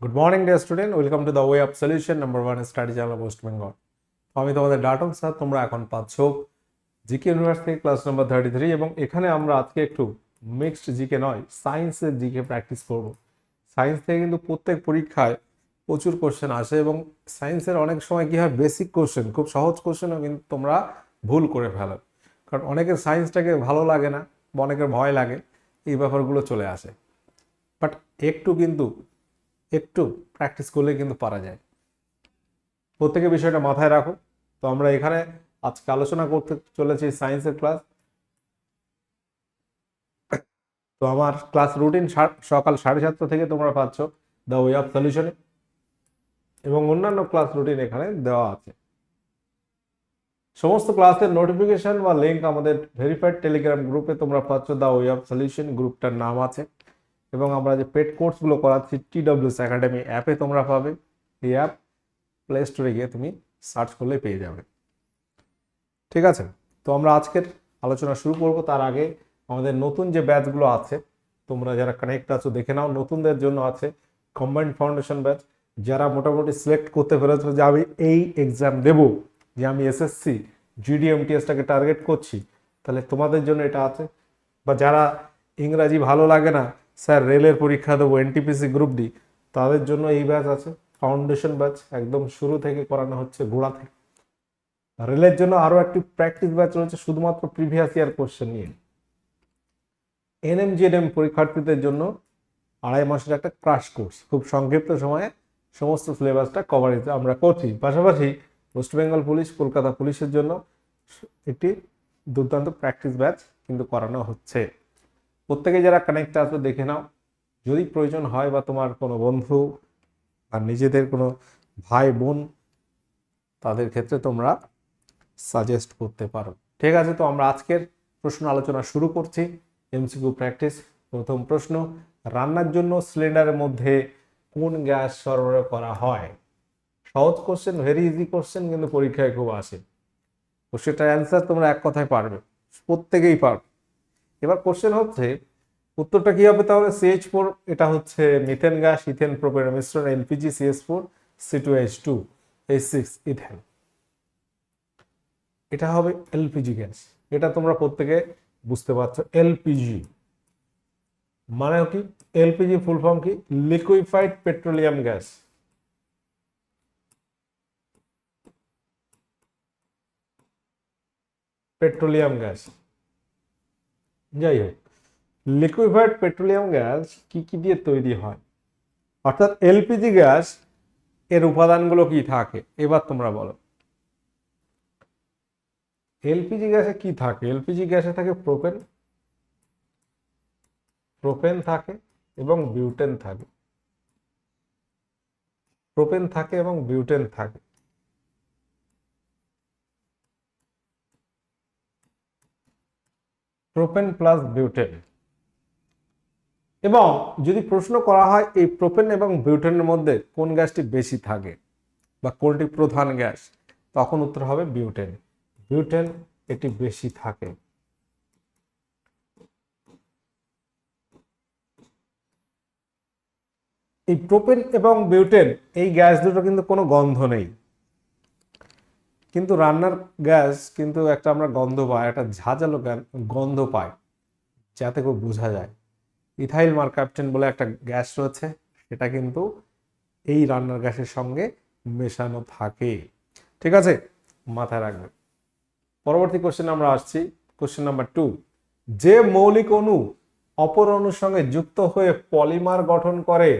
Good morning dear student welcome to the way of solution number one study channel West Bengal আমি তোমাদের ডাটন sir, তোমরা এখন পাচ্ছ GK university class number thirty three এবং এখানে আমরা আজকে একটু মিক্সড জিকে নয় সায়েন্সের জিকে প্র্যাকটিস করব। সায়েন্স থেকে কিন্তু প্রত্যেক পরীক্ষায় প্রচুর কোশ্চেন আসে, এবং সায়েন্সের অনেক সময় কী হয় বেসিক কোশ্চেন খুব সহজ কোশ্চেনও কিন্তু তোমরা ভুল করে ফেলো। কারণ অনেকের সায়েন্সটাকে ভালো লাগে না, বা অনেকের ভয় লাগে, এই ব্যাপারগুলো চলে আসে। বাট একটু কিন্তু একটু প্র্যাকটিস করলে কিন্তু পারা যায়। প্রত্যেকে বিষয়টা মাথায় রাখো। তো আমরা এখানে আজকে আলোচনা করতে চলেছি সায়েন্সের ক্লাস তো আমার ক্লাস রুটিন সকাল সাড়ে সাতটা থেকে তোমরা পাচ্ছ দ্য ওয়ে অফ সলিউশনে এবং অন্যান্য ক্লাস রুটিন এখানে দেওয়া আছে। সমস্ত ক্লাসের নোটিফিকেশন বা লিঙ্ক আমাদের ভেরিফাইড টেলিগ্রাম গ্রুপে তোমরা পাচ্ছ দ্য ওয়ে অফ সলিউশন গ্রুপটার নাম আছে। এবং আমরা যে পেড কোর্সগুলো করাচ্ছি টিডব্লিউস একাডেমি অ্যাপে তোমরা পাবে। এই অ্যাপ প্লে স্টোরে গিয়ে তুমি সার্চ করলে পেয়ে যাবে। ঠিক আছে? তো আমরা আজকের আলোচনা শুরু করব। তার আগে আমাদের নতুন যে ব্যাচগুলো আছে, তোমরা যারা কানেক্ট আছো, দেখে নাও। নতুনদের জন্য আছে কম্বাইন্ড ফাউন্ডেশন ব্যাচ যারা মোটামুটি সিলেক্ট করতে পেরেছ যে আমি এই এক্সাম দেব, যে আমি এসএসসি জিডিএমটিএসটাকে টার্গেট করছি, তাহলে তোমাদের জন্য এটা আছে। বা যারা ইংরাজি ভালো লাগে না স্যার, রেলের পরীক্ষা দেবো এনটিপিসি গ্রুপ ডি তাদের জন্য এই ব্যাচ আছে ফাউন্ডেশন ব্যাচ একদম শুরু থেকে করানো হচ্ছে, গোড়া থেকে। রেলের জন্য আরও একটি প্র্যাকটিস ব্যাচ রয়েছে, শুধুমাত্র প্রিভিয়াস ইয়ার কোশ্চেন নিয়ে। এনএমজিএনএম পরীক্ষার্থীদের জন্য আড়াই মাসের একটা ক্রাশ কোর্স খুব সংক্ষিপ্ত সময়ে সমস্ত সিলেবাসটা কভারেজ আমরা করছি। পাশাপাশি ওয়েস্ট বেঙ্গল পুলিশ কলকাতা পুলিশের জন্য একটি দুর্দান্ত প্র্যাকটিস ব্যাচ কিন্তু করানো হচ্ছে। প্রত্যেকে যারা কানেক্ট আসবে দেখে নাও। যদি প্রয়োজন হয় বা তোমার কোনো বন্ধু আর নিজেদের কোনো ভাই, বোন, তাদের ক্ষেত্রে তোমরা সাজেস্ট করতে পারো। ঠিক আছে, তো আমরা আজকের প্রশ্ন আলোচনা শুরু করছি। এমসিকিউ প্র্যাকটিস প্রথম প্রশ্ন, রান্নার জন্য সিলিন্ডারের মধ্যে কোন গ্যাস সরবরাহ করা হয়? সহজ কোশ্চেন ভেরি ইজি কোশ্চেন কিন্তু পরীক্ষায় খুব আসে। তো সেটার অ্যান্সার তোমরা এক কথায় পারবে। প্রত্যেকেই পারবে। এবার কোশ্চেন হচ্ছে উত্তরটা কি হবে তাহলে? সিএইচ ফোর এটা হচ্ছে মিথেন গ্যাস ইথেন প্রোপেনের মিশ্রণ LPG CS four C two H two H six ethane এটা হবে এলপিজি গ্যাস এটা তোমরা প্রত্যেকে বুঝতে পারছ এলপিজি মানে কি? এলপিজি ফুল ফর্ম কি? Liquefied petroleum gas petroleum gas যাই হোক। লিকুইফাইড পেট্রোলিয়াম গ্যাস কি কি দিয়ে তৈরি হয়? অর্থাৎ এলপিজি গ্যাস, এর উপাদানগুলো কি থাকে? এবার তোমরা বলো। এলপিজি গ্যাসে কি থাকে? এলপিজি গ্যাসে থাকে প্রোপেন। প্রোপেন থাকে এবং বিউটেন থাকে। প্রোপেন থাকে এবং বিউটেন থাকে। Propane plus butane. এবং যদি প্রশ্ন করা হয় এই প্রোপেন এবং বিউটেনের মধ্যে কোন গ্যাসটি বেশি থাকে বা কোনটি প্রধান গ্যাস, তখন উত্তর হবে বিউটেন। বিউটেন এটি বেশি থাকে। এই প্রোপেন এবং বিউটেন, এই গ্যাস দুটো কিন্তু কোনো গন্ধ নেই। কিন্তু রান্নার গ্যাস কিন্তু একটা আমরা গন্ধ পাই, একটা ঝাঁঝালো গন্ধ পাই, যাতে খুব বোঝা যায়। ইথাইল মার্কাপটেন বলে একটা গ্যাস রয়েছে, সেটা কিন্তু এই রান্নার গ্যাসের সঙ্গে মেশানো থাকে। ঠিক আছে, মাথায় রাখবে। পরবর্তী কোশ্চেন আমরা আসছি। কোশ্চেন নাম্বার টু যে মৌলিক অণু অপর অণুর সঙ্গে যুক্ত হয়ে পলিমার গঠন করে,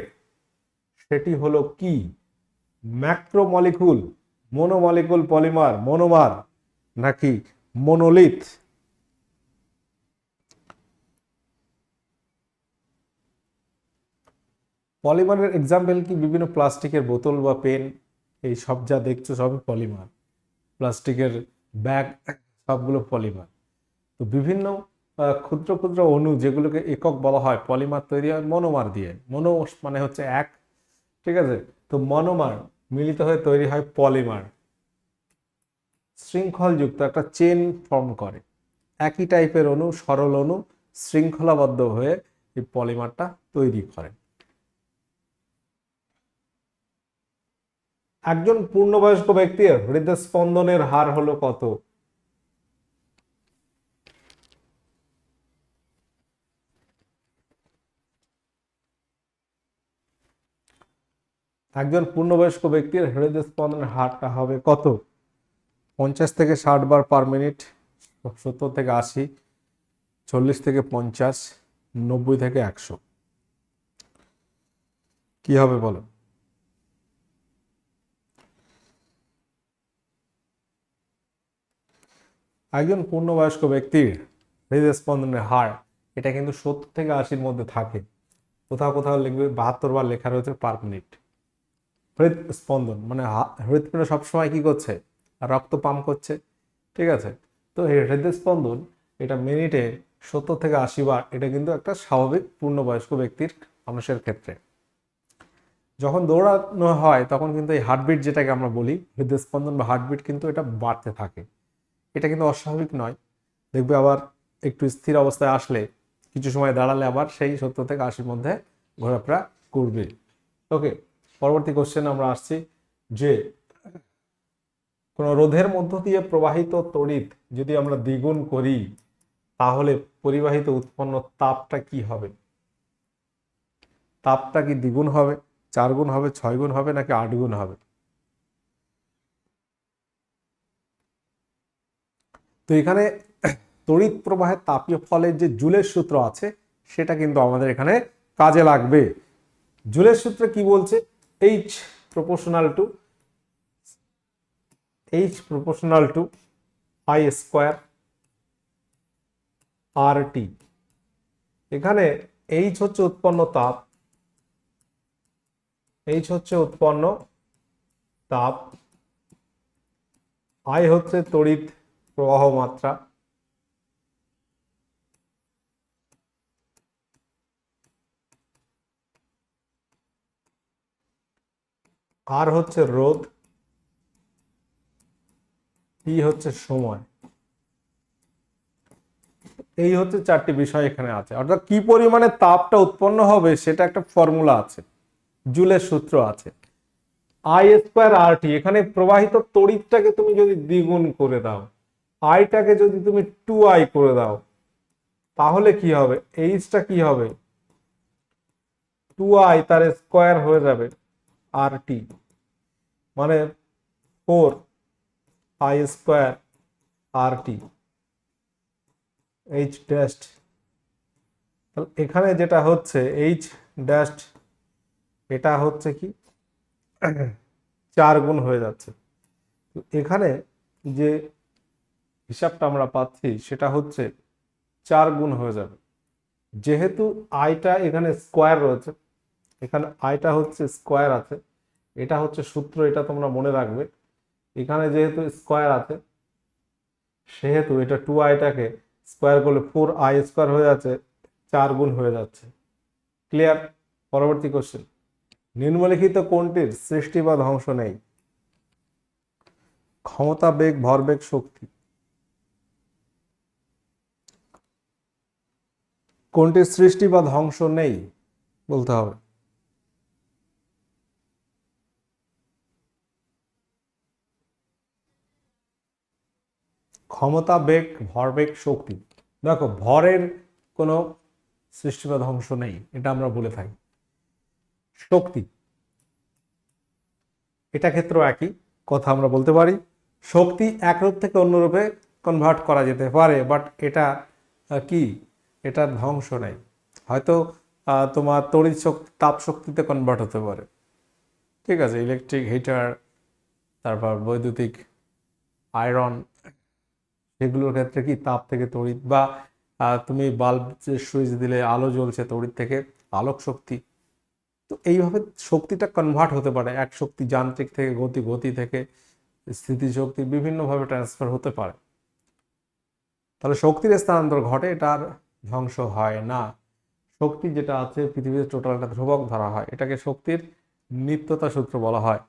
সেটি হলো কি? ম্যাক্রোমলিকুল মোনোমলিকুল পলিমার মনোমার নাকি মোনোলিথ পলিমারের এক্সাম্পল কি? বিভিন্ন প্লাস্টিকের বোতল বা পেন, এই সব যা দেখছ সবই পলিমার। প্লাস্টিকের ব্যাগ, সবগুলো পলিমার। তো বিভিন্ন ক্ষুদ্র ক্ষুদ্র অণু যেগুলোকে একক বলা হয়, পলিমার তৈরি হয় মনোমার দিয়ে। মনো মানে হচ্ছে এক, ঠিক আছে? তো মনোমার মিলিত হয়ে তৈরি হয় পলিমার। শৃঙ্খলযুক্ত একটা চেন ফর্ম করে। একই টাইপের অণু, সরল অণু, শৃঙ্খলাবদ্ধ হয়ে এই পলিমারটা তৈরি করে। একজন পূর্ণবয়স্ক ব্যক্তির হৃদয় স্পন্দনের হার হলো কত? একজন পূর্ণবয়স্ক ব্যক্তির হৃদয় স্পন্দনের হারটা হবে কত? পঞ্চাশ থেকে ষাট বার পার মিনিট, সত্তর থেকে আশি, চল্লিশ থেকে পঞ্চাশ, নব্বই থেকে একশো। কি হবে বলো? একজন পূর্ণবয়স্ক ব্যক্তির হৃদয় স্পন্দনের হার, এটা কিন্তু সত্তর থেকে আশির মধ্যে থাকে। কোথাও কোথাও লিখবে বাহাত্তর বার লেখা রয়েছে পার মিনিট হৃদ স্পন্দন মানে হা- হৃৎপিণ্ড সবসময় কি করছে? রক্ত পাম্প করছে, ঠিক আছে? তো এই হৃদয় স্পন্দন এটা মিনিটে সত্তর থেকে আশি বার, এটা কিন্তু একটা স্বাভাবিক পূর্ণবয়স্ক ব্যক্তির মানুষের ক্ষেত্রে। যখন দৌড়ানো হয়, তখন কিন্তু এই হার্টবিট যেটাকে আমরা বলি হৃদয় স্পন্দন বা হার্টবিট কিন্তু এটা বাড়তে থাকে। এটা কিন্তু অস্বাভাবিক নয়। দেখবে আবার একটু স্থির অবস্থায় আসলে কিছু সময় দাঁড়ালে আবার সেই সত্তর থেকে আশির মধ্যে ঘোরাফেরা করবে। ওকে, পরবর্তী কোশ্চেন আমরা আসছি যে কোন রোধের মধ্য দিয়ে প্রবাহিত তড়িৎ যদি আমরা দ্বিগুণ করি, তাহলে পরিবাহিত উৎপন্ন তাপটা কি হবে? তাপটা কি দ্বিগুণ হবে, চার গুণ হবে, ছয় গুণ হবে, নাকি আট গুণ হবে? তো এখানে তড়িৎ প্রবাহের তাপীয় ফলের যে জুলের সূত্র আছে, সেটা কিন্তু আমাদের এখানে কাজে লাগবে। জুলের সূত্র কি বলছে? H proportional to H proportional to I square R T এখানে এইচ হচ্ছে উৎপন্ন তাপ এইচ হচ্ছে উৎপন্ন তাপ আই হচ্ছে তড়িৎ প্রবাহ মাত্রা আর হচ্ছে রোধ টি হচ্ছে সময়। এই হচ্ছে চারটি বিষয় এখানে আছে। অর্থাৎ কি পরিমাণে তাপটা উৎপন্ন হবে সেটা একটা ফর্মুলা আছে, জুলের সূত্র আছে। আই স্কোয়ার আর টি এখানে প্রবাহিত তড়িৎটাকে তুমি যদি দ্বিগুণ করে দাও আইটাকে যদি তুমি টু আই করে দাও, তাহলে কি হবে? এইচটা কি হবে? টু আই তার স্কোয়ার হয়ে যাবে আর টি মানে four I square R T H dash এখানে যেটা হচ্ছে এইচ ড্যাস্ট এটা হচ্ছে কি? চার গুণ হয়ে যাচ্ছে। এখানে যে হিসাবটা আমরা পাচ্ছি, সেটা হচ্ছে চার গুণ হয়ে যাবে। যেহেতু আইটা এখানে স্কোয়ার রয়েছে, এখানে আইটা হচ্ছে স্কোয়ার আছে, এটা হচ্ছে সূত্র, এটা তোমরা মনে রাখবে। এখানে যেহেতু স্কোয়ার আছে, সেহেতু এটা টু আইটাকে স্কোয়ার করলে ফোর আই স্কোয়ার হয়ে যাচ্ছে, চার গুণ হয়ে যাচ্ছে। ক্লিয়ার পরবর্তী কোশ্চেন নিম্নলিখিত কোনটির সৃষ্টি বা ধ্বংস নেই? ক্ষমতা, বেগ, ভরবেগ, শক্তি। কোনটির সৃষ্টি বা ধ্বংস নেই বলতে হবে। ক্ষমতা, বেগ ভরবেগ শক্তি। দেখো, ভরের কোনো সৃষ্টি বা ধ্বংস নেই, এটা আমরা বলে থাকি। শক্তি। এটা ক্ষেত্রেও একই কথা আমরা বলতে পারি। শক্তি এক রূপ থেকে অন্য রূপে কনভার্ট করা যেতে পারে বাট এটা কি? এটা ধ্বংস নেই। হয়তো তোমার তড়িৎ শক্তি তাপ শক্তিতে কনভার্ট হতে পারে। ঠিক আছে ইলেকট্রিক হিটার তারপর বৈদ্যুতিক আয়রন সেগুলোর ক্ষেত্রে কি তাপ থেকে তড়িৎ বা তুমি বাল্ব সুইচ দিলে আলো জ্বলছে তড়িৎ থেকে, আলোক শক্তি। তো এইভাবে শক্তিটা কনভার্ট হতে পারে, এক শক্তি যান্ত্রিক থেকে, গতি গতি থেকে, স্থিতিশক্তি বিভিন্নভাবে ট্রান্সফার হতে পারে। তাহলে শক্তির স্থানান্তর ঘটে এটার ধ্বংস হয় না। শক্তি যেটা আছে, পৃথিবীতে টোটালটা ধ্রুবক ধরা হয়, এটাকে শক্তির নিত্যতা সূত্র বলা হয়।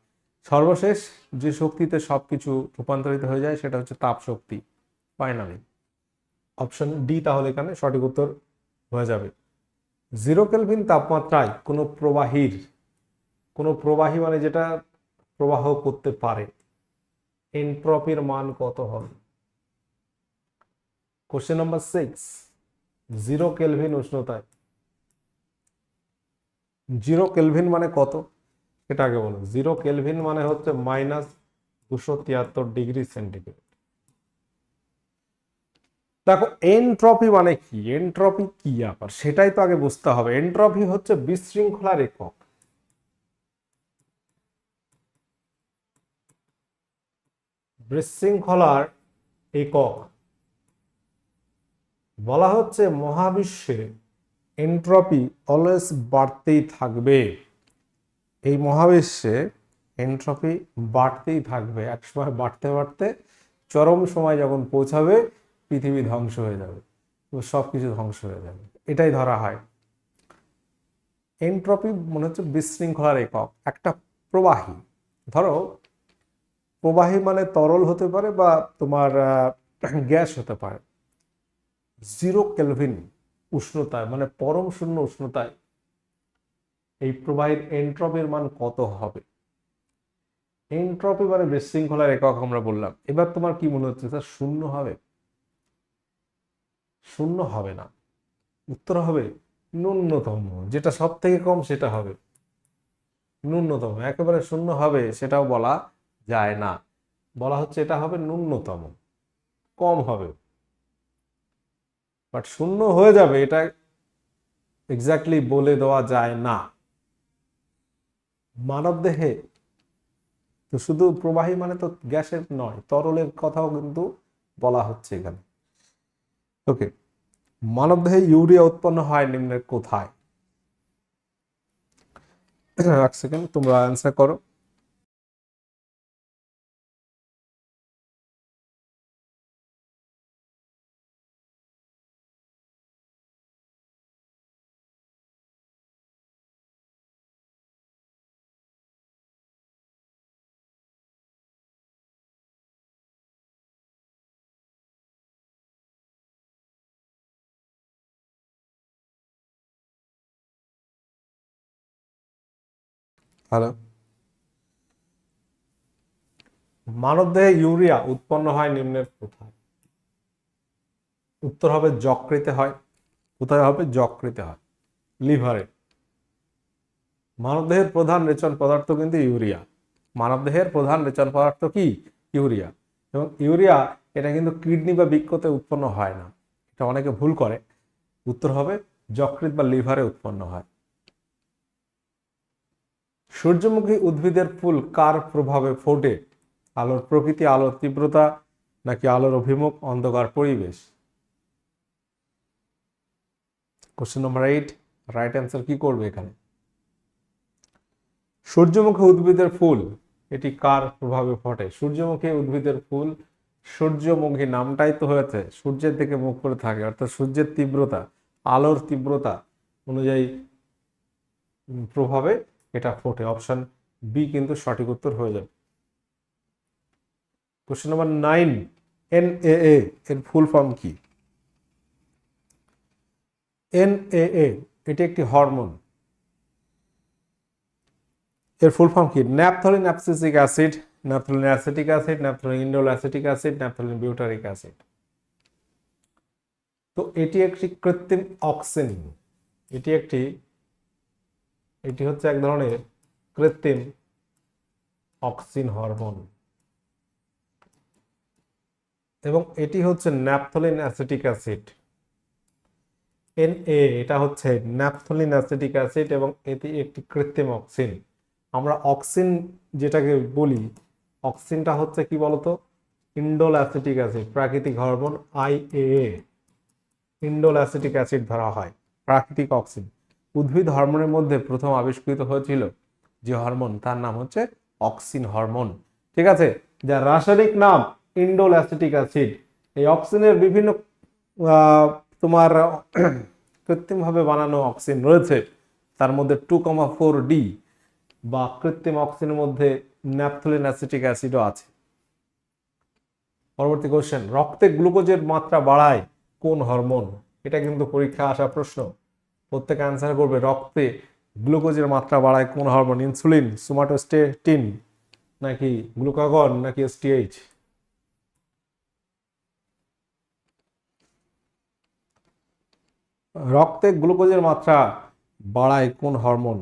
সর্বশেষ যে শক্তিতে সবকিছু রূপান্তরিত হয়ে যায়, সেটা হচ্ছে তাপ শক্তি ফাইনালি অপশন ডি তাহলে এখানে সঠিক উত্তর হয়ে যাবে। জিরো কেলভিন তাপমাত্রায় কোনো প্রবাহীর, কোনো প্রবাহী মানে যেটা প্রবাহ করতে পারে এন্ট্রপির মান কত হবে? Question number six zero kelvin উষ্ণতায়। Zero kelvin মানে কত? এটা আগে বলো জিরো কেলভিন মানে হচ্ছে মাইনাস দুশো তিয়াত্তর ডিগ্রি সেন্টিগ্রেড দেখো এনট্রপি মানে কি? এনট্রপি কি আবার? সেটাই তো আগে বুঝতে হবে। এনট্রপি হচ্ছে বিশৃঙ্খলার একক বিশৃঙ্খলার একক। বলা হচ্ছে মহাবিশ্বে এন্ট্রপি অলওয়েজ বাড়তেই থাকবে। এই মহাবিশ্বে এন্ট্রপি বাড়তেই থাকবে। একসময় বাড়তে বাড়তে চরম সময় যখন পৌঁছাবে, পৃথিবী ধ্বংস হয়ে যাবে। সব কিছু ধ্বংস হয়ে যাবে। এটাই ধরা হয়। এন্ট্রপি মনে হচ্ছে বিশৃঙ্খলার একক, একটা প্রবাহী। ধরো, প্রবাহী মানে তরল হতে পারে বা তোমার গ্যাস হতে পারে। জিরো কেলভিন উষ্ণতায় মানে পরম শূন্য উষ্ণতায় এই প্রবাহের এন্ট্রপির মান কত হবে? এন্ট্রপি মানে বিশৃঙ্খলার একক আমরা বললাম। এবার তোমার কি মনে হচ্ছে? স্যার, শূন্য হবে? শূন্য হবে না। উত্তর হবে ন্যূনতম। যেটা সব থেকে কম সেটা হবে। ন্যূনতম। একেবারে শূন্য হবে সেটাও বলা যায় না। বলা হচ্ছে এটা হবে ন্যূনতম। কম হবে। বাট শূন্য হয়ে যাবে, এটা এক্স্যাক্টলি বলে দেওয়া যায় না। মানব দেহে তো শুধু প্রবাহী মানে তো গ্যাসের নয়, তরলের কথাও কিন্তু বলা হচ্ছে এখানে। ওকে মানবদেহে ইউরিয়া উৎপন্ন হয় নিম্নের কোথায়? এক সেকেন্ড তোমরা অ্যান্সার করো। হ্যালো। মানবদেহে ইউরিয়া উৎপন্ন হয় নিম্নের কোথায়? উত্তর হবে যকৃতে হয়, কোথায় হবে? যকৃতে হয়। লিভারে। মানবদেহের প্রধান রেচন পদার্থ কিন্তু ইউরিয়া। মানবদেহের প্রধান রেচন পদার্থ কি? ইউরিয়া। এবং ইউরিয়া, এটা কিন্তু কিডনি বা বৃক্ষতে উৎপন্ন হয় না। এটা অনেকে ভুল করে। উত্তর হবে যকৃত বা লিভারে উৎপন্ন হয়। সূর্যমুখী উদ্ভিদের ফুল কার প্রভাবে ফোটে? আলোর প্রকৃতি, আলোর তীব্রতা, নাকি আলোর অভিমুখ, অন্ধকার পরিবেশ? Question number eight right answer কি করবে এখানে? সূর্যমুখী উদ্ভিদের ফুল, এটি কার প্রভাবে ফোটে? সূর্যমুখী উদ্ভিদের ফুল, সূর্যমুখী নামটাই তো হয়েছে, সূর্যের দিকে মুখ করে থাকে, অর্থাৎ সূর্যের তীব্রতা, আলোর তীব্রতা অনুযায়ী প্রভাবে এটা ফোটে অপশন বি কিন্তু সঠিক উত্তর হয়ে যাবে। Question number nine, N A এর ফুল ফর্ম কি? এন এ এটি একটি হরমোন। এর ফুল ফর্ম কি? Naphthalene abscisic acid, naphthalene acetic acid, naphthalene indole acetic acid, naphthalene butyric acid. তো এটি একটি কৃত্রিম অক্সিন এটি একটি এটি হচ্ছে এক ধরনের কৃত্রিম অক্সিন হরমোন। এবং এটি হচ্ছে naphthalene acetic acid. N A, এটা হচ্ছে ন্যাপথলিন অ্যাসিটিক অ্যাসিড এবং এটি একটি কৃত্রিম অক্সিন। আমরা অক্সিন যেটাকে বলি, অক্সিনটা হচ্ছে কি বলতো? ইন্ডোল অ্যাসিটিক অ্যাসিড, প্রাকৃতিক hormone I A indole acetic acid ধরা হয়, প্রাকৃতিক অক্সিন। উদ্ভিদ হরমোনের মধ্যে প্রথম আবিষ্কৃত হয়েছিল যে হরমোন, তার নাম হচ্ছে অক্সিন হরমোন। ঠিক আছে? যার রাসায়নিক নাম ইন্ডোল অ্যাসিটিক অ্যাসিড। এই অক্সিনের বিভিন্ন তোমার কৃত্রিমভাবে বানানো অক্সিন রয়েছে। তার মধ্যে টু কমা ফোর ডি বা কৃত্রিম অক্সিনের মধ্যে ন্যাপথলিন অ্যাসিটিক অ্যাসিডও আছে। পরবর্তী কোশ্চেন রক্তে গ্লুকোজের মাত্রা বাড়ায় কোন হরমোন? এটা কিন্তু পরীক্ষা আসা প্রশ্ন। প্রত্যেকে অ্যান্সার করবে রক্তে গ্লুকোজের মাত্রা বাড়ায় কোন হরমোন? ইনসুলিন, সোমাটোস্টেটিন, নাকি গ্লুকাগন, নাকি এসটিএইচ রক্তে গ্লুকোজের মাত্রা বাড়ায় কোন হরমোন?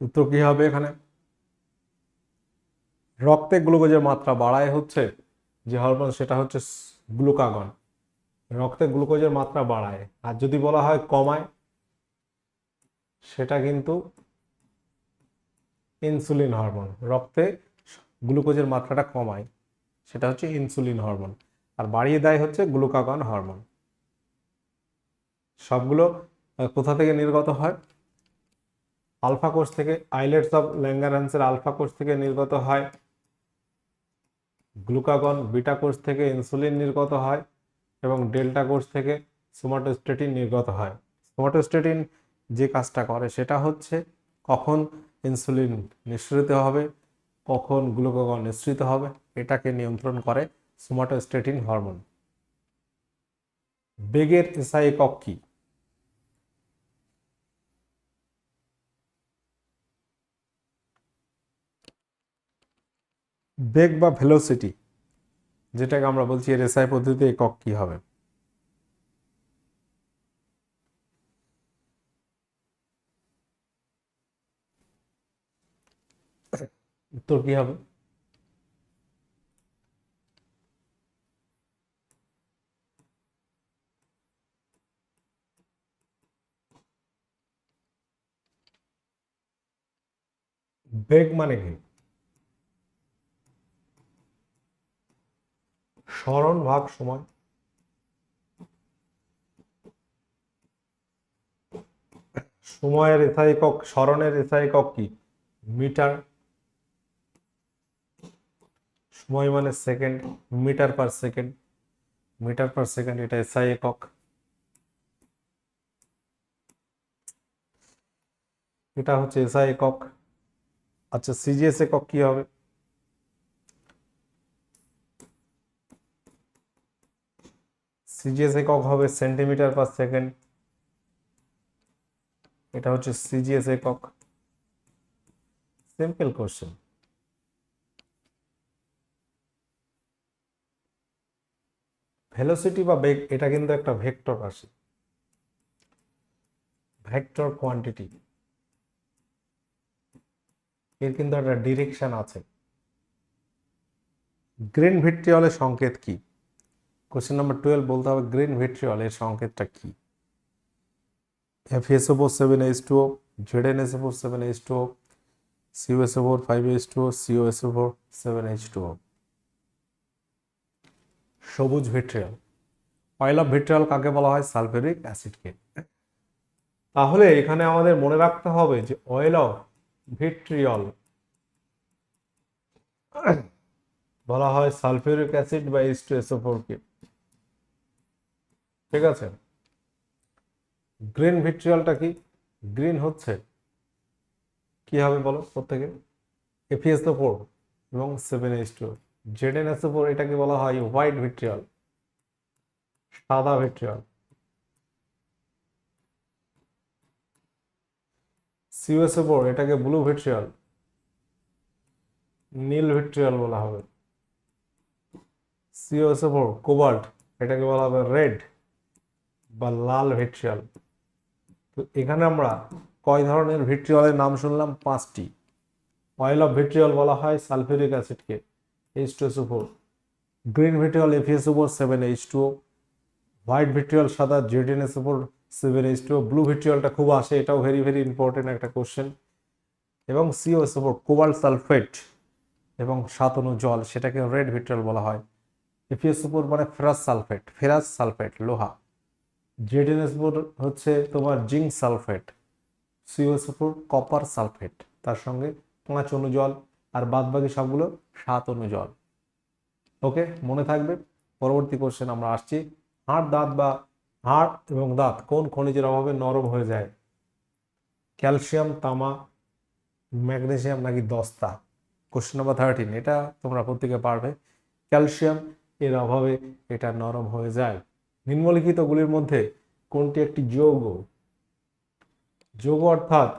উত্তর কি হবে এখানে? রক্তে গ্লুকোজের মাত্রা বাড়ায় হচ্ছে যে হরমোন, সেটা হচ্ছে গ্লুকাগন। রক্তে গ্লুকোজের মাত্রা বাড়ায়। আর যদি বলা হয় কমায়, সেটা কিন্তু ইনসুলিন হরমোন। রক্তে গ্লুকোজের মাত্রাটা কমায়, সেটা হচ্ছে ইনসুলিন হরমোন। আর বাড়িয়ে দেয় হচ্ছে গ্লুকাগন হরমোন। সবগুলো কোথা থেকে নির্গত হয়? আলফা কোষ থেকে, আইলেটস অফ ল্যাঙ্গারহ্যান্সের আলফা কোষ থেকে নির্গত হয়। গ্লুকাগন, বিটা কোষ থেকে ইনসুলিন নির্গত হয় এবং ডেল্টা কোষ থেকে সোমাটোস্টেটিন নির্গত হয়। সোমাটোস্টেটিন যে কাজটা করে সেটা হচ্ছে কখন ইনসুলিন নিঃসৃত হবে, কখন গ্লুকাগন নিঃসৃত হবে, এটাকে নিয়ন্ত্রণ করে সোমাটোস্টেটিন হরমোন। বেগের এসআই একক কি? বেগ বা ভেলোসিটি যেটাকে আমরা বলছি এর এসআই পদ্ধতিতে একক কি হবে? উত্তর কি হবে? বেগ মানে কি? স্মরণ ভাগ সময়। সময়ের এসআই একক স্মরণের এসআই একক কি? মিটার। সময় মানে second, metre per second. Metre per second এটা এসআই একক। এটা হচ্ছে এসআই একক। আচ্ছা সিজিএস একক কি হবে? সিজিএস একক হবে সেন্টিমিটার পার সেকেন্ড। এটা হচ্ছে সিজিএস একক সিম্পল কোশ্চেন ভেলোসিটি বা বেগ এটা কিন্তু একটা ভেক্টর রাশি ভেক্টর কোয়ান্টিটি এর কিন্তু একটা ডিরেকশন আছে। গ্রিন ভিট্রিয়লের সংকেত কি? কোশ্চেন নাম্বার টুয়েলভ বলতে হবে, গ্রিন ভিট্রিয়ল এর সংকেতটা কি? F S four seven H two O Z N S four seven H two O CO S four five H two O CO S four seven H two O সবুজ vitriol oil of vitriol কাকে বলা হয়? Sulphuric অ্যাসিডকে তাহলে এখানে আমাদের মনে রাখতে হবে যে অয়েল অফ ভিট্রিয়ল বলা হয় সালফিউরিক অ্যাসিড বা এইচ টু এসও কে। ঠিক আছে? গ্রিন ভিট্রিয়লটা কি? গ্রিন হচ্ছে কি হবে বলো প্রত্যেকে? এফিএসও ফোর এবং seven H two Z N SO four এটাকে বলা হয় হোয়াইট ভিট্রিয়ল সাদা ভিট্রিয়ল সিওএসও ফোর এটাকে ব্লু ভিট্রিয়ল নীল ভিট্রিয়ল বলা হবে। সিওএসও ফোর কোবাল্ট এটাকে বলা হবে রেড বা লাল ভিট্রিয়াল। তো এখানে আমরা কয় ধরনের ভিট্রিয়লের নাম শুনলাম? পাঁচটি। অয়েল অফ ভিট্রিয়ল বলা হয় sulphuric অ্যাসিডকে H two SO four green vitriol FESO four seven H two white vitriol সাদা ZDN SO four seven H two blue ভিট্রিয়লটা খুব আসে, এটাও ভেরি ভেরি ইম্পর্টেন্ট একটা কোশ্চেন এবং CO SO four cobalt sulphate এবং সাত অনু জল, সেটাকে রেড ভিট্রিয়ল বলা হয়। এফিএসও মানে ফেরাস সালফেট ফেরাস সালফেট, লোহা। জেডিএনএসফোর হচ্ছে তোমার zinc sulphate COS four copper sulphate, তার সঙ্গে পাঁচ অনু জল আর বাদ বাকি সবগুলো সাত অনু জল। ওকে, মনে থাকবে? পরবর্তী কোশ্চেন আমরা আসছি। হাড়, দাঁত বা হাড় এবং দাঁত কোন খনিজের অভাবে নরম হয়ে যায়? ক্যালসিয়াম, তামা, ম্যাগনেসিয়াম নাকি দস্তা? কোশ্চেন নাম্বার থার্টিন এটা তোমরা প্রত্যেকে পারবে। ক্যালসিয়াম এর অভাবে এটা নরম হয়ে যায়। নিম্নলিখিতগুলির মধ্যে কোনটি একটি যৌগ? যৌগ অর্থাৎ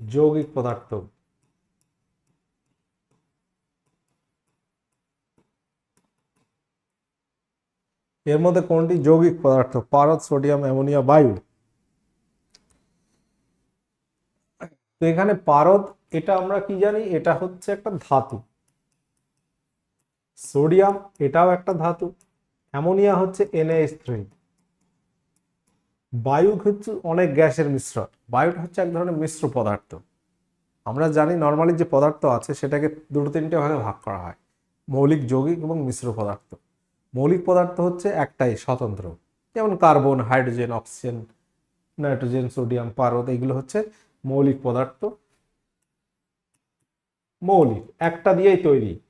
যৌগিক পদার্থ। এর মধ্যে কোনটি যৌগিক পদার্থ? পারদ, সোডিয়াম, অ্যামোনিয়া, বায়ু। তো এখানে পারদ, এটা আমরা কি জানি? এটা হচ্ছে একটা ধাতু। সোডিয়াম, এটাও একটা ধাতু। অ্যামোনিয়া হচ্ছে এনএইচ থ্রি। বায়ু হচ্ছে অনেক গ্যাসের মিশ্রণ। বায়ুটা হচ্ছে এক ধরনের মিশ্র পদার্থ। আমরা জানি নর্মালি যে পদার্থ আছে, সেটাকে দুটো তিনটে ভাগে ভাগ করা হয়। মৌলিক, যৌগিক এবং মিশ্র পদার্থ। মৌলিক পদার্থ হচ্ছে একটাই, স্বতন্ত্র। যেমন carbon, hydrogen, oxygen, nitrogen, sodium, পারদ, এগুলো হচ্ছে মৌলিক পদার্থ। মৌলিক, একটা দিয়েই তৈরি।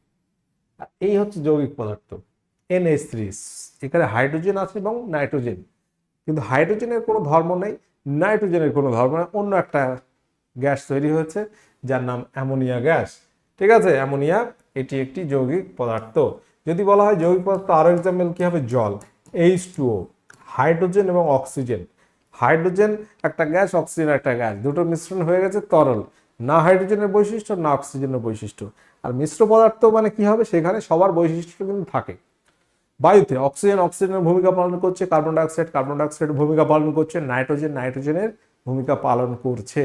এই হচ্ছে যৌগিক পদার্থ। এনএস থ্রি এখানে হাইড্রোজেন আছে এবং নাইট্রোজেন কিন্তু হাইড্রোজেনের কোনো ধর্ম নেই নাইট্রোজেনের কোনো ধর্ম নেই, অন্য একটা গ্যাস তৈরি হয়েছে, যার নাম অ্যামোনিয়া গ্যাস। ঠিক আছে? অ্যামোনিয়া, এটি একটি যৌগিক পদার্থ। যদি বলা হয় যৌগিক পদার্থ, আরও এক্সাম্পল কী হবে? জল। এইচ টুও হাইড্রোজেন এবং অক্সিজেন হাইড্রোজেন একটা গ্যাস অক্সিজেন একটা গ্যাস। দুটো মিশ্রণ হয়ে গেছে, তরল। না হাইড্রোজেনের বৈশিষ্ট্য, না অক্সিজেনের বৈশিষ্ট্য। আর মিশ্র পদার্থ মানে কি হবে? সেখানে সবার বৈশিষ্ট্য কিন্তু থাকে। বায়ুতে অক্সিজেন, অক্সিজেনের ভূমিকা পালন করছে, কার্বন ডাইঅক্সাইড, কার্বন ডাইঅক্সাইডের ভূমিকা পালন করছে, নাইট্রোজেন, নাইট্রোজেনের ভূমিকা পালন করছে।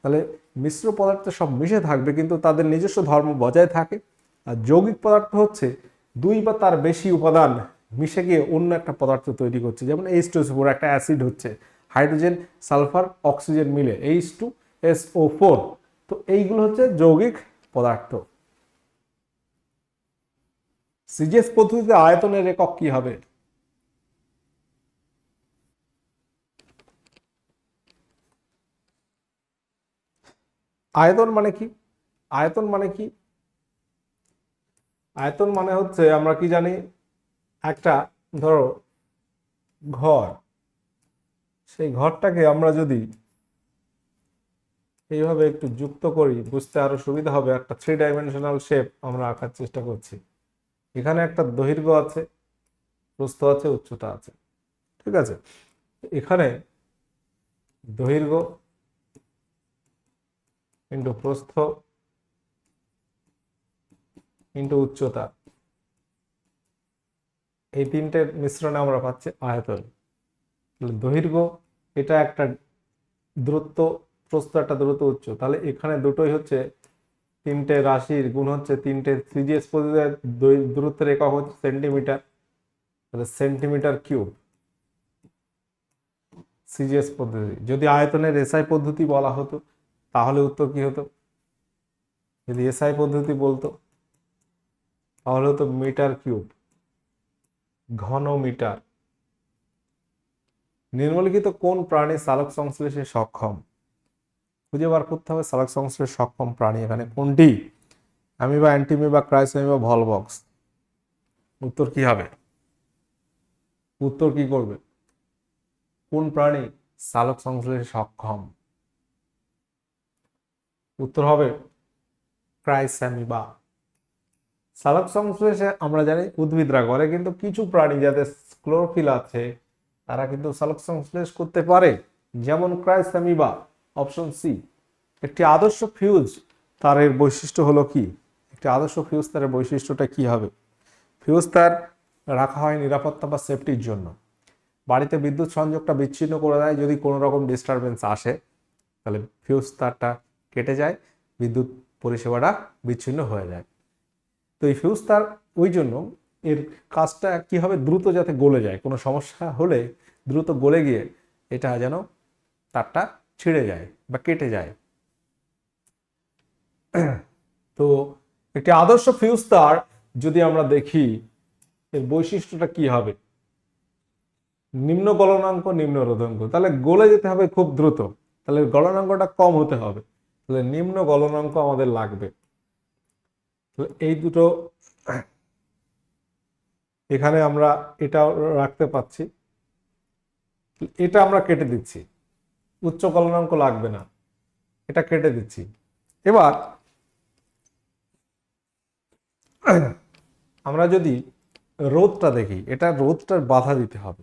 তাহলে মিশ্র পদার্থ সব মিশে থাকবে, কিন্তু তাদের নিজস্ব ধর্ম বজায় থাকে। আর যৌগিক পদার্থ হচ্ছে দুই বা তার বেশি উপাদান মিশে গিয়ে অন্য একটা পদার্থ তৈরি করছে। যেমন এইচ টু ফোর একটা অ্যাসিড হচ্ছে। হাইড্রোজেন, সালফার, অক্সিজেন মিলে H two S O four তো এইগুলো হচ্ছে যৌগিক পদার্থ। সিজিএস পদ্ধতিতে আয়তনের একক কি হবে? আয়তন মানে কি? আয়তন মানে কি? আয়তন মানে হচ্ছে, আমরা কি জানি, একটা, ধরো, ঘর। সেই ঘরটাকে আমরা যদি এইভাবে একটু যুক্ত করি, বুঝতে আরও সুবিধা হবে। একটা থ্রি ডাইমেনশনাল শেপ আমরা আঁকার চেষ্টা করছি। এখানে একটা দৈর্ঘ্য আছে, প্রস্থ আছে, উচ্চতা আছে। ঠিক আছে? এখানে দৈর্ঘ্য ইন্টু প্রস্থ ইন্টু উচ্চতা। এই তিনটের মিশ্রণে আমরা পাচ্ছি আয়তন। দৈর্ঘ্য, এটা একটা দূরত্ব, প্রস্থ একটা দূরত্ব উচ্চ তাহলে এখানে দুটোই হচ্ছে তিনটে রাশির গুণ হচ্ছে তিনটে সিজিএস পদ্ধতিতে দূরত্বের একক হচ্ছে সেন্টিমিটার তাহলে সেন্টিমিটার কিউব সিজিএস পদ্ধতি। যদি আয়তনের এসআই পদ্ধতি বলা হতো, তাহলে উত্তর কি হতো? যদি এসআই পদ্ধতি বলতো, তাহলে হতো মিটার কিউব ঘন মিটার নিম্নলিখিত কোন প্রাণী সালোক সংশ্লেষে সক্ষম? খুঁজে বার করতে হবে সালোক সংশ্লেষ সক্ষম প্রাণী এখানে কোনটি? অ্যামিবা, অ্যান্টিমিবা, ক্রাইসোমিবা ভলবক্স উত্তর কি হবে? উত্তর কি করবে? কোন প্রাণী সালক সংশ্লেষে সক্ষম? উত্তর হবে ক্রাইসোমিবা। সালক সংশ্লেষে আমরা জানি উদ্ভিদরা করে, কিন্তু কিছু প্রাণী যাদের ক্লোরোফিল আছে, তারা কিন্তু সালোক সংশ্লেষ করতে পারে। যেমন ক্রাইসামিবা। অপশন সি, একটি আদর্শ ফিউজ তার এর বৈশিষ্ট্য হলো কি? একটি আদর্শ ফিউজ তারের বৈশিষ্ট্যটা কি হবে? ফিউজ তার রাখা হয় নিরাপত্তা বা সেফটির জন্য। বাড়িতে বিদ্যুৎ সংযোগটা বিচ্ছিন্ন করে দেয় যদি কোনো রকম ডিস্টারবেন্স আসে, তাহলে ফিউজ তারটা কেটে যায়, বিদ্যুৎ পরিষেবাটা বিচ্ছিন্ন হয়ে যায়। তো এই ফিউজ তার ওই জন্য এর কাজটা কি হবে? দ্রুত যাতে গলে যায়। কোনো সমস্যা হলে দ্রুত গলে গিয়ে এটা যেন তারটা ছিঁড়ে যায় বা কেটে যায়। তো একটি আদর্শ ফিউজ তার যদি আমরা দেখি, এর বৈশিষ্ট্যটা কি হবে? নিম্ন গলনাঙ্ক, নিম্ন রোধাঙ্ক। তাহলে গলে যেতে হবে খুব দ্রুত। তাহলে গলনাঙ্কটা কম হতে হবে। তাহলে নিম্ন গলনাঙ্ক আমাদের লাগবে। এই দুটো এখানে আমরা এটা রাখতে পাচ্ছি এটা আমরা কেটে দিচ্ছি। উচ্চ গলনাঙ্ক লাগবে না। এটা কেটে দিচ্ছি। এবার আমরা যদি রোদটা দেখি, এটা রোদটার বাধা দিতে হবে,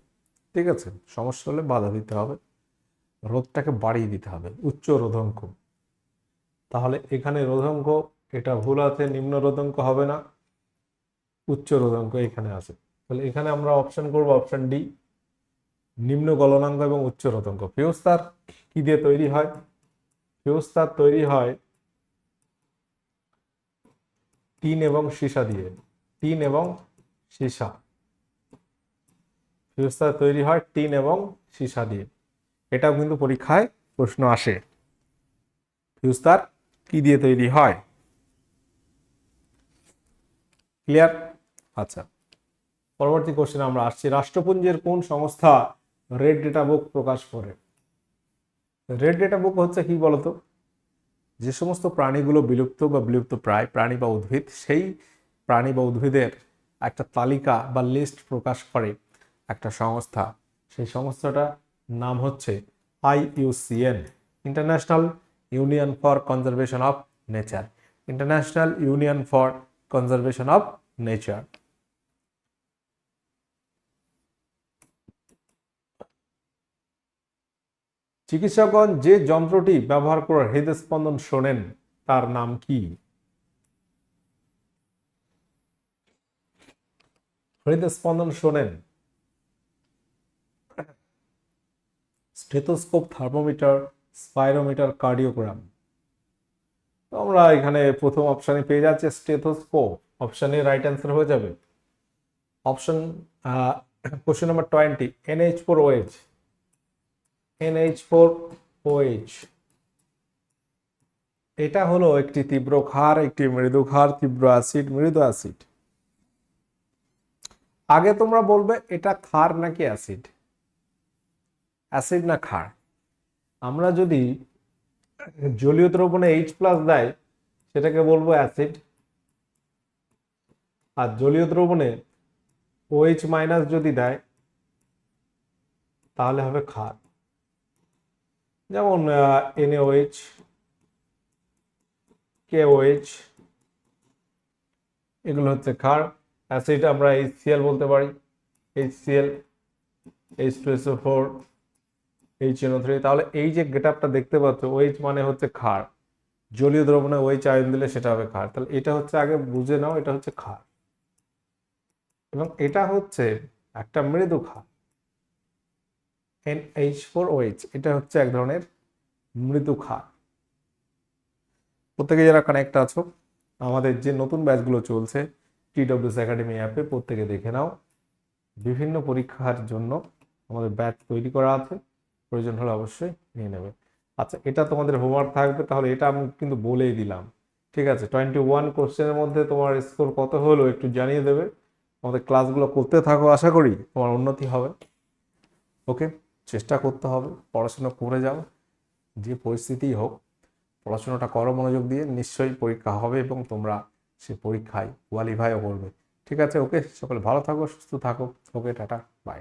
ঠিক আছে? সমস্যা হলে বাধা দিতে হবে। রোদটাকে বাড়িয়ে দিতে হবে, উচ্চ রোধঙ্ক। তাহলে এখানে রোধঙ্ক, এটা ভুল আছে, নিম্ন রোধঙ্ক হবে না। উচ্চ রোধঙ্ক এখানে আছে। তাহলে এখানে আমরা অপশন করব অপশন ডি নিম্ন গলনাঙ্গ এবং উচ্চ রোধঙ্ক। ফিউজ তার কি দিয়ে তৈরি হয়? ফিউজ তার হয় টিন এবং সীসা দিয়ে। টিন এবং সীসা। ফিউজ তার হয় টিন এবং সীসা দিয়ে। এটাও কিন্তু পরীক্ষায় প্রশ্ন আসে। ফিউজ তার কি দিয়ে তৈরি হয়? ক্লিয়ার? আচ্ছা। পরবর্তী কোশ্চেন আমরা আসছি। রাষ্ট্রপুঞ্জের কোন সংস্থা রেড ডেটা বুক প্রকাশ করে। রেড ডেটা বুক হচ্ছে কি বলতো? যে সমস্ত প্রাণীগুলো বিলুপ্ত বা বিলুপ্ত প্রায় প্রাণী বা উদ্ভিদ, সেই প্রাণী বা উদ্ভিদের একটা তালিকা বা লিস্ট প্রকাশ করে একটা সংস্থা। সেই সংস্থাটার নাম হচ্ছে IUCN International Union for Conservation of Nature International Union for Conservation of Nature চিকিৎসকগণ যে যন্ত্রটি ব্যবহার করে হৃদস্পন্দন শোনেন, তার নাম কি? হৃদস্পন্দন শোনেন। Stethoscope, thermometer, spirometer, cardiogram. তো আমরা এখানে প্রথম অপশানে পেয়ে যাচ্ছে, স্টেথোস্কোপ। অপশানে রাইট অ্যান্সার হয়ে যাবে। Option question number twenty NH four wedge NH4OH এটা হলো একটি তীব্র ক্ষার, একটি মৃদু ক্ষার, তীব্র অ্যাসিড, মৃদু অ্যাসিড। আগে তোমরা বলবে, এটা ক্ষার নাকি অ্যাসিড? অ্যাসিড না ক্ষার? আমরা যদি জলীয় দ্রবণে এইচ প্লাস দেয়, সেটাকে বলব অ্যাসিড। আর জলীয় দ্রবণে ওএইচ মাইনাস যদি দেয়, তাহলে হবে ক্ষার। যেমন এনএওএইচ কেওএইচ এগুলো হচ্ছে ক্ষার। অ্যাসিড আমরা এইচসিএল বলতে পারি। HCL H two SO four H NO three তাহলে এই যে গেট আপটা দেখতে পাচ্ছ ওইচ মানে হচ্ছে ক্ষার। জলীয় দ্রবণে ওইচ আয়ন দিলে সেটা হবে ক্ষার। তাহলে এটা হচ্ছে আগে বুঝে নাও, এটা হচ্ছে ক্ষার। এবং এটা হচ্ছে একটা মৃদু ক্ষার। এন এইচ ফোর এটা হচ্ছে এক ধরনের মৃদু ক্ষার। প্রত্যেকে যারা কানেক্ট আছো, আমাদের যে নতুন ব্যাচগুলো চলছে টিডব্লিউস একাডেমি অ্যাপে প্রত্যেকে দেখে নাও। বিভিন্ন পরীক্ষার জন্য আমাদের ব্যাচ তৈরি করা আছে, প্রয়োজন হলে অবশ্যই নিয়ে নেবে। আচ্ছা এটা তোমাদের হোমওয়ার্ক থাকবে, তাহলে এটা আমি কিন্তু বলেই দিলাম। ঠিক আছে টোয়েন্টি ওয়ান কোশ্চেনের মধ্যে তোমার স্কোর কত হলো একটু জানিয়ে দেবে। আমাদের ক্লাসগুলো করতে থাকো, আশা করি তোমার উন্নতি হবে। ওকে চেষ্টা করতে হবে, পড়াশোনা করে যাও, যে পরিস্থিতিই হোক, পড়াশোনাটা করো মনোযোগ দিয়ে, নিশ্চয়ই পরীক্ষা হবে এবং তোমরা সে পরীক্ষায় কোয়ালিফাইও করবে। ঠিক আছে ওকে সকলে ভালো থাকো, সুস্থ থাকো ওকে টাটা বাই